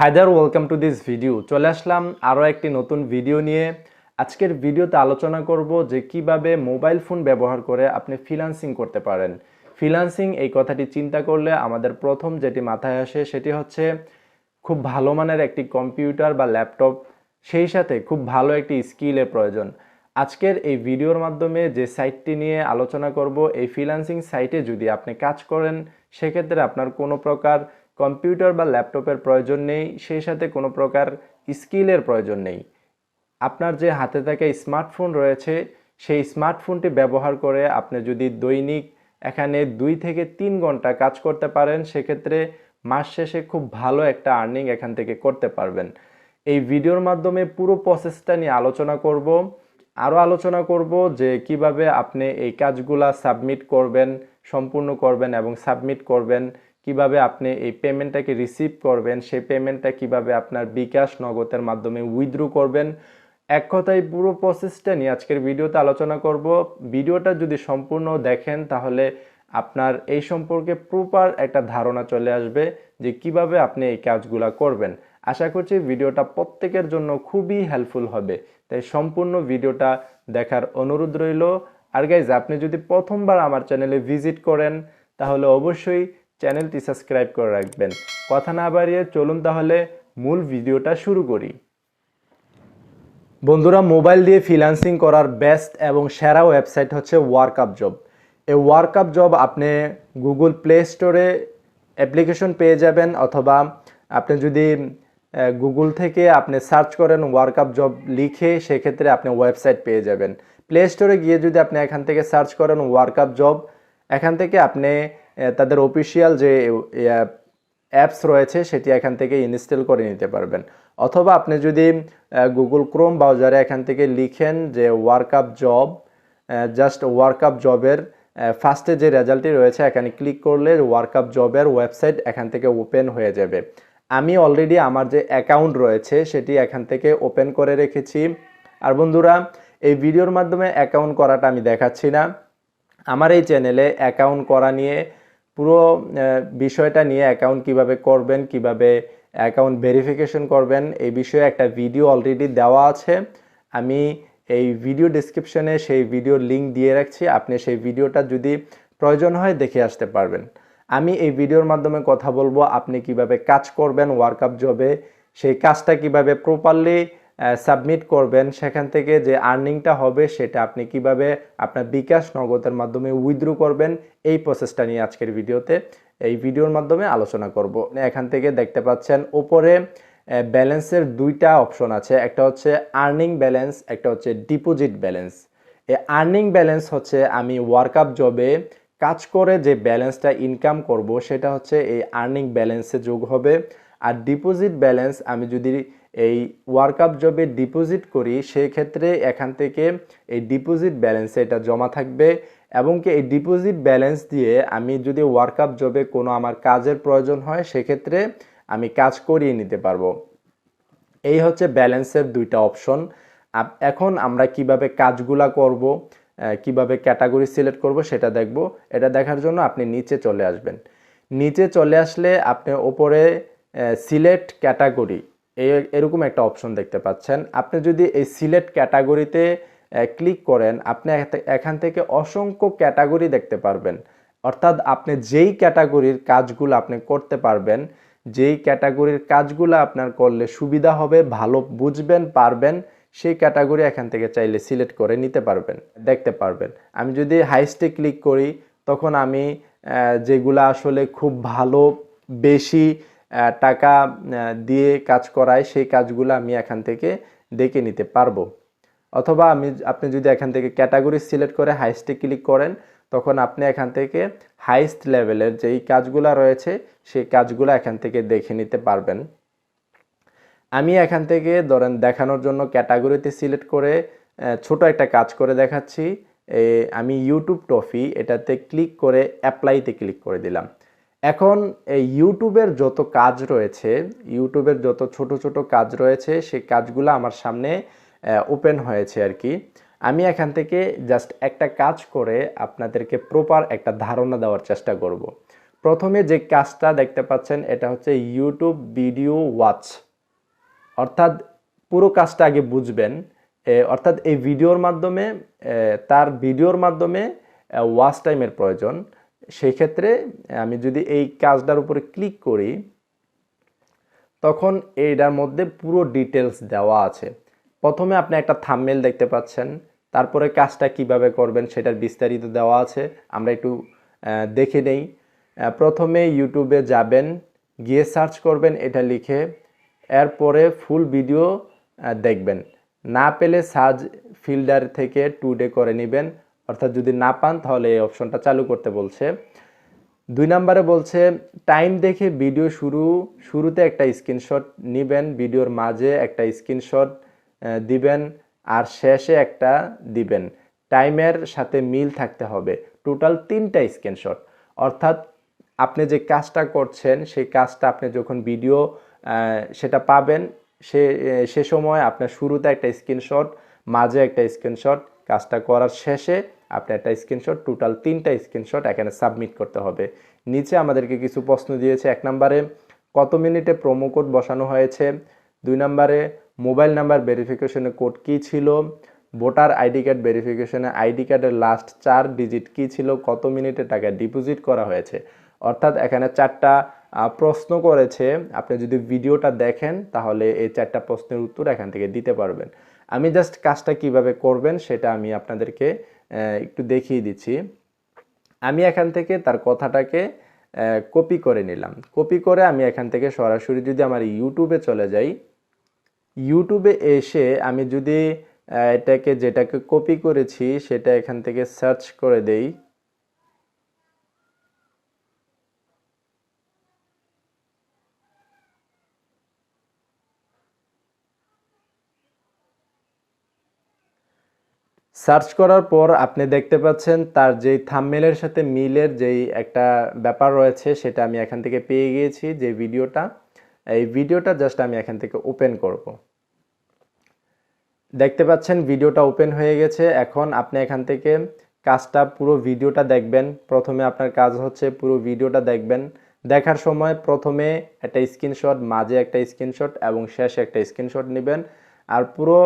Hi there welcome to this video চলে আসলাম আরও একটি নতুন ভিডিও নিয়ে। আজকের ভিডিওতে আলোচনা করব যে কীভাবে মোবাইল ফোন ব্যবহার করে আপনি ফ্রিল্যান্সিং করতে পারেন। ফ্রিল্যান্সিং এই কথাটি চিন্তা করলে আমাদের প্রথম যেটি মাথায় আসে সেটি হচ্ছে খুব ভালো মানের একটি কম্পিউটার বা ল্যাপটপ সেই সাথে খুব ভালো একটি স্কিলের প্রয়োজন। আজকের এই ভিডিওর মাধ্যমে যে সাইটটি নিয়ে আলোচনা করব, এই ফ্রিল্যান্সিং সাইটে যদি আপনি কাজ করেন, সেক্ষেত্রে আপনার কোনো প্রকার কম্পিউটার বা ল্যাপটপের প্রয়োজন নেই, সেই সাথে কোনো প্রকার স্কিলের প্রয়োজন নেই। আপনার যে হাতে থাকা স্মার্টফোন রয়েছে, সেই স্মার্টফোনটি ব্যবহার করে আপনি যদি দৈনিক এখানে দুই থেকে তিন ঘণ্টা কাজ করতে পারেন, সেক্ষেত্রে মাস শেষে খুব ভালো একটা আর্নিং এখান থেকে করতে পারবেন। এই ভিডিওর মাধ্যমে পুরো প্রসেসটা নিয়ে আলোচনা করব। আরও আলোচনা করব যে কীভাবে আপনি এই কাজগুলা সাবমিট করবেন, সম্পূর্ণ করবেন এবং সাবমিট করবেন। কীভাবে আপনি এই পেমেন্টটাকে রিসিভ করবেন, সেই পেমেন্টটা কীভাবে আপনার বিকাশ নগদের মাধ্যমে উইথড্রু করবেন, এক কথায় পুরো প্রসেসটা নিয়ে আজকের ভিডিওতে আলোচনা করব। ভিডিওটা যদি সম্পূর্ণ দেখেন, তাহলে আপনার এই সম্পর্কে প্রপার একটা ধারণা চলে আসবে যে কীভাবে আপনি এই কাজগুলা করবেন। আশা করছি ভিডিওটা প্রত্যেকের জন্য খুবই হেল্পফুল হবে। তাই সম্পূর্ণ ভিডিওটা দেখার অনুরোধ রইল। আর গাইজ আপনি যদি প্রথমবার আমার চ্যানেলে ভিজিট করেন, তাহলে অবশ্যই চ্যানেলটি সাবস্ক্রাইব করে রাখবেন। কথা না বাড়িয়ে চলুন তাহলে মূল ভিডিওটা শুরু করি। বন্ধুরা, মোবাইল দিয়ে ফ্রিল্যান্সিং করার বেস্ট এবং সেরা ওয়েবসাইট হচ্ছে ওয়ার্কআপ জব এই ওয়ার্কআপ জব আপনি গুগল প্লে স্টোরে অ্যাপ্লিকেশন পেয়ে যাবেন অথবা আপনি যদি গুগল থেকে আপনি সার্চ করেন ওয়ার্কআপ জব লিখে সেক্ষেত্রে আপনি ওয়েবসাইট পেয়ে যাবেন। প্লে স্টোরে গিয়ে যদি আপনি এখান থেকে সার্চ করেন ওয়ার্কআপ জব এখান থেকে আপনি তাদের অফিসিয়াল যে অ্যাপস রয়েছে, সেটি এখান থেকে ইনস্টল করে নিতে পারবেন। অথবা আপনি যদি গুগল ক্রোম ব্রাউজারে এখান থেকে লিখেন যে ওয়ার্কআপ জব জাস্ট ওয়ার্কআপ জবের ফার্স্টে যে রেজাল্টটি রয়েছে, এখানে ক্লিক করলে ওয়ার্কআপ জবের ওয়েবসাইট এখান থেকে ওপেন হয়ে যাবে। আমি অলরেডি আমার যে অ্যাকাউন্ট রয়েছে, সেটি এখান থেকে ওপেন করে রেখেছি। আর বন্ধুরা, এই ভিডিওর মাধ্যমে অ্যাকাউন্ট করাটা আমি দেখাচ্ছি না। আমার এই চ্যানেলে অ্যাকাউন্ট করা নিয়ে পুরো বিষয়টা নিয়ে অ্যাকাউন্ট কীভাবে করবেন, কীভাবে অ্যাকাউন্ট ভেরিফিকেশন করবেন, এই বিষয়ে একটা ভিডিও অলরেডি দেওয়া আছে। আমি এই ভিডিও ডিসক্রিপশনে সেই ভিডিওর লিংক দিয়ে রাখছি, আপনি সেই ভিডিওটা যদি প্রয়োজন হয় দেখে আসতে পারবেন। আমি এই ভিডিওর মাধ্যমে কথা বলব, আপনি কীভাবে কাজ করবেন ওয়ার্কআপ জবে সেই কাজটা কীভাবে প্রপারলি সাবমিট করবেন, সেখান থেকে যে আর্নিংটা হবে সেটা আপনি কীভাবে আপনার বিকাশ নগদের মাধ্যমে উইথড্রু করবেন, এই প্রসেসটা নিয়ে আজকের ভিডিওতে এই ভিডিওর মাধ্যমে আলোচনা করব। এখান থেকে দেখতে পাচ্ছেন ওপরে ব্যালেন্সের দুইটা অপশন আছে, একটা হচ্ছে আর্নিং ব্যালেন্স একটা হচ্ছে ডিপোজিট ব্যালেন্স এই আর্নিং ব্যালেন্স হচ্ছে আমি ওয়ার্কআপ জবে কাজ করে যে ব্যালেন্সটা ইনকাম করব, সেটা হচ্ছে এই আর্নিং ব্যালেন্সে যোগ হবে। আর ডিপোজিট ব্যালেন্স আমি যদি এই ওয়ার্কআপ জবে ডিপোজিট করি সেই ক্ষেত্রে এখান থেকে এই ডিপোজিট ব্যালেন্সে এটা জমা থাকবে এবং কি এই ডিপোজিট ব্যালেন্স দিয়ে আমি যদি ওয়ার্কআপ জবে কোনো আমার কাজের প্রয়োজন হয়, সেক্ষেত্রে আমি কাজ করিয়ে নিতে পারব। এই হচ্ছে ব্যালেন্সের দুইটা অপশন এখন আমরা কীভাবে কাজগুলা করব কীভাবে ক্যাটাগরি সিলেক্ট করব সেটা দেখব। এটা দেখার জন্য আপনি নিচে চলে আসবেন। নিচে চলে আসলে আপনি ওপরে সিলেক্ট ক্যাটাগরি এরকম একটা অপশন দেখতে পাচ্ছেন। আপনি যদি এই সিলেক্ট ক্যাটাগরিতে ক্লিক করেন, আপনি এখান থেকে অসংখ্য ক্যাটাগরি দেখতে পারবেন। অর্থাৎ আপনি যেই ক্যাটাগরির কাজগুলো আপনি করতে পারবেন, যেই ক্যাটাগরির কাজগুলো আপনার করলে সুবিধা হবে, ভালো বুঝবেন, পারবেন, সেই ক্যাটাগরি এখান থেকে চাইলে সিলেক্ট করে নিতে পারবেন, দেখতে পারবেন। আমি যদি হাইস্টে ক্লিক করি, তখন আমি যেগুলা আসলে খুব ভালো, বেশি টাকা দিয়ে কাজ করায় সেই কাজগুলো আমি এখান থেকে দেখে নিতে পারব। অথবা আমি আপনি যদি এখান থেকে ক্যাটাগরি সিলেক্ট করে হাইস্টে ক্লিক করেন, তখন আপনি এখান থেকে হাইস্ট লেভেলের যেই কাজগুলো রয়েছে, সেই কাজগুলো এখান থেকে দেখে নিতে পারবেন। আমি এখান থেকে ধরেন দেখানোর জন্য ক্যাটাগরিতে সিলেক্ট করে ছোট একটা কাজ করে দেখাচ্ছি। আমি ইউটিউব টফি এটাতে ক্লিক করে অ্যাপ্লাইতে ক্লিক করে দিলাম। এখন এই ইউটিউবের যত কাজ রয়েছে ইউটিউবের যত ছোট ছোট কাজ রয়েছে, সেই কাজগুলো আমার সামনে ওপেন হয়েছে আর কি। আমি এখান থেকে জাস্ট একটা কাজ করে আপনাদেরকে প্রপার একটা ধারণা দেওয়ার চেষ্টা করব। প্রথমে যে কাজটা দেখতে পাচ্ছেন, এটা হচ্ছে ইউটিউব ভিডিও ওয়াচ অর্থাৎ পুরো কাজটা আগে বুঝবেন। অর্থাৎ এই ভিডিওর মাধ্যমে তার ভিডিওর মাধ্যমে ওয়াচ টাইমের প্রয়োজন। সেই ক্ষেত্রে আমি যদি এই কাজটার উপরে ক্লিক করি, তখন এইটার মধ্যে পুরো ডিটেলস দেওয়া আছে। প্রথমে আপনি একটা থাম্বনেল দেখতে পাচ্ছেন, তারপরে কাজটা কীভাবে করবেন সেটার বিস্তারিত দেওয়া আছে, আমরা একটু দেখে নেই। প্রথমে ইউটিউবে যাবেন, গিয়ে সার্চ করবেন এটা লিখে, এরপরে ফুল ভিডিও দেখবেন। না পেলে সার্চ ফিল্ডার থেকে টুডে করে নেবেন। অর্থাৎ যদি না পান, তাহলে এই অপশনটা চালু করতে বলছে। দুই নম্বরে বলছে, টাইম দেখে ভিডিও শুরু, শুরুতে একটা স্ক্রিনশট নেবেন, ভিডিওর মাঝে একটা স্ক্রিনশট দিবেন আর শেষে একটা দিবেন। টাইমের সাথে মিল থাকতে হবে। টোটাল তিনটা স্ক্রিনশট। অর্থাৎ আপনি যে কাজটা করছেন, সেই কাজটা আপনি যখন ভিডিও সেটা পাবেন, সে সে সময় আপনার শুরুতে একটা স্ক্রিনশট, মাঝে একটা স্ক্রিনশট, কাজটা করার শেষে আপনি একটা স্ক্রিনশট টোটাল তিনটা স্ক্রিনশট এখানে সাবমিট করতে হবে। নিচে আমাদেরকে কিছু প্রশ্ন দিয়েছে, এক নম্বরে, কত মিনিটে প্রোমো কোড বসানো হয়েছে? দুই নম্বরে মোবাইল নাম্বার ভেরিফিকেশনের কোড কী ছিল? ভোটার আইডি কার্ড ভেরিফিকেশনে আইডি কার্ডের লাস্ট চার ডিজিট কী ছিল? কত মিনিটে টাকা ডিপোজিট করা হয়েছে? অর্থাৎ এখানে চারটা প্রশ্ন করেছে। আপনি যদি ভিডিওটা দেখেন, তাহলে এই চারটা প্রশ্নের উত্তর এখান থেকে দিতে পারবেন। আমি জাস্ট কাজটা কীভাবে করবেন, সেটা আমি আপনাদেরকে একটু দেখিয়ে দিচ্ছি। আমি এখান থেকে তার কথাটাকে কপি করে নিলাম। কপি করে আমি এখান থেকে সরাসরি যদি আমার ইউটিউবে চলে যাই ইউটিউবে এসে আমি যদি এটাকে যেটাকে কপি করেছি, সেটা এখান থেকে সার্চ করে দেই। সার্চ করার পর আপনি দেখতে পাচ্ছেন তার যেই থাম্বনেলের সাথে মিলের যেই একটা ব্যাপার রয়েছে, সেটা আমি এখান থেকে পেয়ে গিয়েছি যে ভিডিওটা। এই ভিডিওটা জাস্ট আমি এখান থেকে ওপেন করব। দেখতে পাচ্ছেন ভিডিওটা ওপেন হয়ে গেছে। এখন আপনি এখান থেকে কাজটা, পুরো ভিডিওটা দেখবেন। প্রথমে আপনার কাজ হচ্ছে পুরো ভিডিওটা দেখবেন। দেখার সময় প্রথমে একটা স্ক্রিনশট মাঝে একটা স্ক্রিনশট এবং শেষে একটা স্ক্রিনশট নেবেন। আর পুরো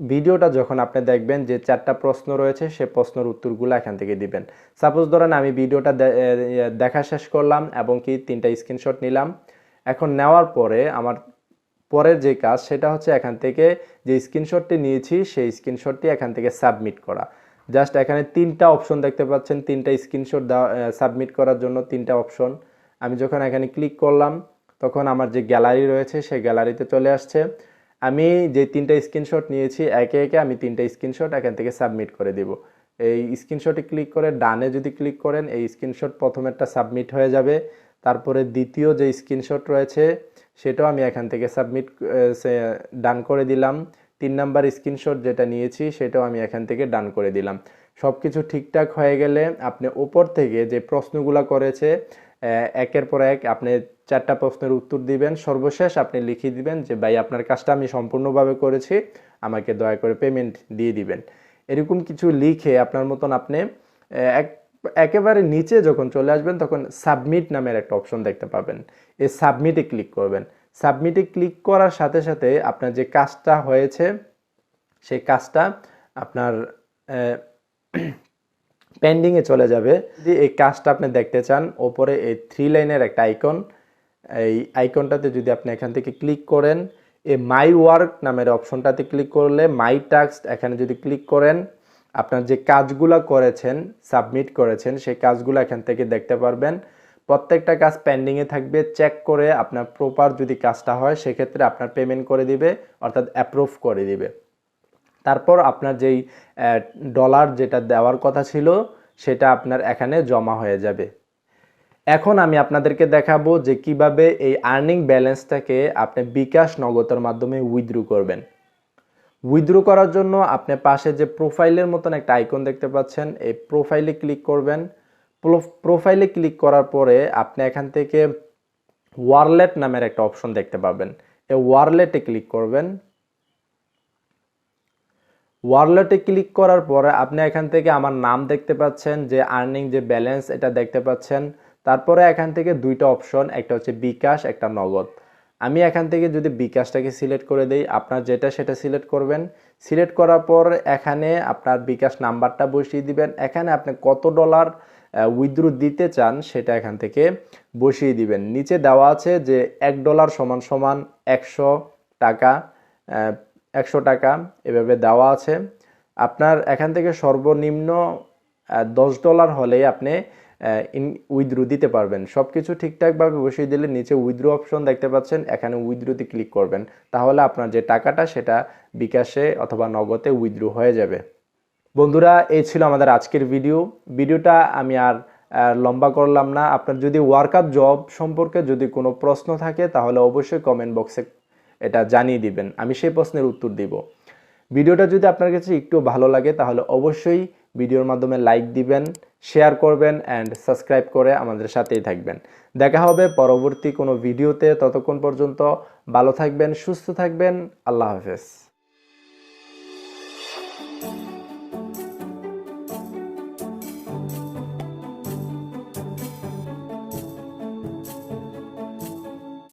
ভিডিওটা যখন আপনি দেখবেন যে চারটা প্রশ্ন রয়েছে, সে প্রশ্নের উত্তরগুলো এখান থেকে দিবেন। সাপোজ ধরেন আমি ভিডিওটা দেখা শেষ করলাম এবং কি তিনটা স্ক্রিনশট নিলাম। এখন নেওয়ার পরে আমার পরের যে কাজ সেটা হচ্ছে এখান থেকে যে স্ক্রিনশটটি নিয়েছি, সেই স্ক্রিনশটটি এখান থেকে সাবমিট করা। জাস্ট এখানে তিনটা অপশন দেখতে পাচ্ছেন, তিনটা স্ক্রিনশট সাবমিট করার জন্য তিনটা অপশন। আমি যখন এখানে ক্লিক করলাম, তখন আমার যে গ্যালারি রয়েছে, সেই গ্যালারিতে চলে আসছে। আমি যে তিনটা স্ক্রিনশট নিয়েছি, একে একে আমি তিনটা স্ক্রিনশট এখান থেকে সাবমিট করে দিব। এই স্ক্রিনশটে ক্লিক করে ডানে যদি ক্লিক করেন, এই স্ক্রিনশট প্রথমেরটা সাবমিট হয়ে যাবে। তারপরে দ্বিতীয় যে স্ক্রিনশট রয়েছে, সেটাও আমি এখান থেকে সাবমিট ডান করে দিলাম। তিন নাম্বার স্ক্রিনশট যেটা নিয়েছি, সেটাও আমি এখান থেকে ডান করে দিলাম। সব কিছু ঠিকঠাক হয়ে গেলে আপনি ওপর থেকে যে প্রশ্নগুলো করেছে একের পর এক আপনি চারটা প্রশ্নের উত্তর দিবেন। সর্বশেষ আপনি লিখিয়ে দিবেন যে, ভাই, আপনার কাজটা আমি সম্পূর্ণভাবে করেছি। আমাকে দয়া করে পেমেন্ট দিয়ে দিবেন। এরকম কিছু লিখে আপনার মতন আপনি এক, একেবারে নিচে যখন চলে আসবেন, তখন সাবমিট নামের একটা অপশন দেখতে পাবেন। এই সাবমিটে ক্লিক করবেন। সাবমিটে ক্লিক করার সাথে সাথে আপনার যে কাজটা হয়েছে, সেই কাজটা আপনার পেন্ডিংয়ে চলে যাবে। যদি এই কাজটা আপনি দেখতে চান, ওপরে এই থ্রি লাইনের একটা আইকন এই আইকনটাতে যদি আপনি এখান থেকে ক্লিক করেন, এই মাই ওয়ার্ক নামের অপশনটাতে ক্লিক করলে মাই টাস্ক এখানে যদি ক্লিক করেন, আপনার যে কাজগুলো করেছেন সাবমিট করেছেন, সেই কাজগুলো এখান থেকে দেখতে পারবেন। প্রত্যেকটা কাজ পেন্ডিংয়ে থাকবে। চেক করে আপনার প্রপার যদি কাজটা হয়, সেক্ষেত্রে আপনার পেমেন্ট করে দিবে, অর্থাৎ অ্যাপ্রুভ করে দিবে। তারপর আপনার যেই ডলার যেটা দেওয়ার কথা ছিল, সেটা আপনার এখানে জমা হয়ে যাবে। এখন আমি আপনাদেরকে দেখাবো যে কীভাবে এই আর্নিং ব্যালেন্সটাকে আপনি বিকাশ নগদের মাধ্যমে উইথড্রু করবেন। উইথড্রু করার জন্য আপনি পাশে যে প্রোফাইলের মতন একটা আইকন দেখতে পাচ্ছেন, এই প্রোফাইলে ক্লিক করবেন। প্রোফাইলে ক্লিক করার পরে আপনি এখান থেকে ওয়ারলেট নামের একটা অপশন দেখতে পাবেন। এই ওয়ারলেটে ক্লিক করবেন। ওয়ারলেটে ক্লিক করার পরে আপনি এখান থেকে আমার নাম দেখতে পাচ্ছেন, যে আর্নিং যে ব্যালেন্স এটা দেখতে পাচ্ছেন। তারপরে এখান থেকে দুইটা অপশন একটা হচ্ছে বিকাশ, একটা নগদ। আমি এখান থেকে যদি বিকাশটাকে সিলেক্ট করে দেই, আপনার যেটা সেটা সিলেক্ট করবেন। সিলেক্ট করার পর এখানে আপনার বিকাশ নাম্বারটা বসিয়ে দিবেন। এখানে আপনি কত ডলার উইথড্রু দিতে চান সেটা এখান থেকে বসিয়ে দিবেন। নিচে দেওয়া আছে যে এক ডলার সমান সমান একশো টাকা একশো টাকা এভাবে দেওয়া আছে। আপনার এখান থেকে সর্বনিম্ন দশ ডলার হলেই আপনি ইন উইথড্রু দিতে পারবেন। সব কিছু ঠিকঠাকভাবে বসিয়ে দিলে নিচে উইথড্রু অপশন দেখতে পাচ্ছেন, এখানে উইথড্রুতে ক্লিক করবেন। তাহলে আপনার যে টাকাটা, সেটা বিকাশে অথবা নগদে উইথড্রু হয়ে যাবে। বন্ধুরা, এই ছিল আমাদের আজকের ভিডিও ভিডিওটা আমি আর লম্বা করলাম না। আপনার যদি ওয়ার্কআপ জব সম্পর্কে যদি কোনো প্রশ্ন থাকে, তাহলে অবশ্যই কমেন্ট বক্সে এটা জানিয়ে দিবেন। আমি সেই প্রশ্নের উত্তর দিব। ভিডিওটা যদি আপনার কাছে একটু ভালো লাগে, তাহলে অবশ্যই ভিডিওর মাধ্যমে লাইক দিবেন, শেয়ার করবেন অ্যান্ড সাবস্ক্রাইব করে আমাদের সাথেই থাকবেন। দেখা হবে পরবর্তী কোনো ভিডিওতে। ততক্ষণ পর্যন্ত ভালো থাকবেন, সুস্থ থাকবেন। আল্লাহ হাফেজ।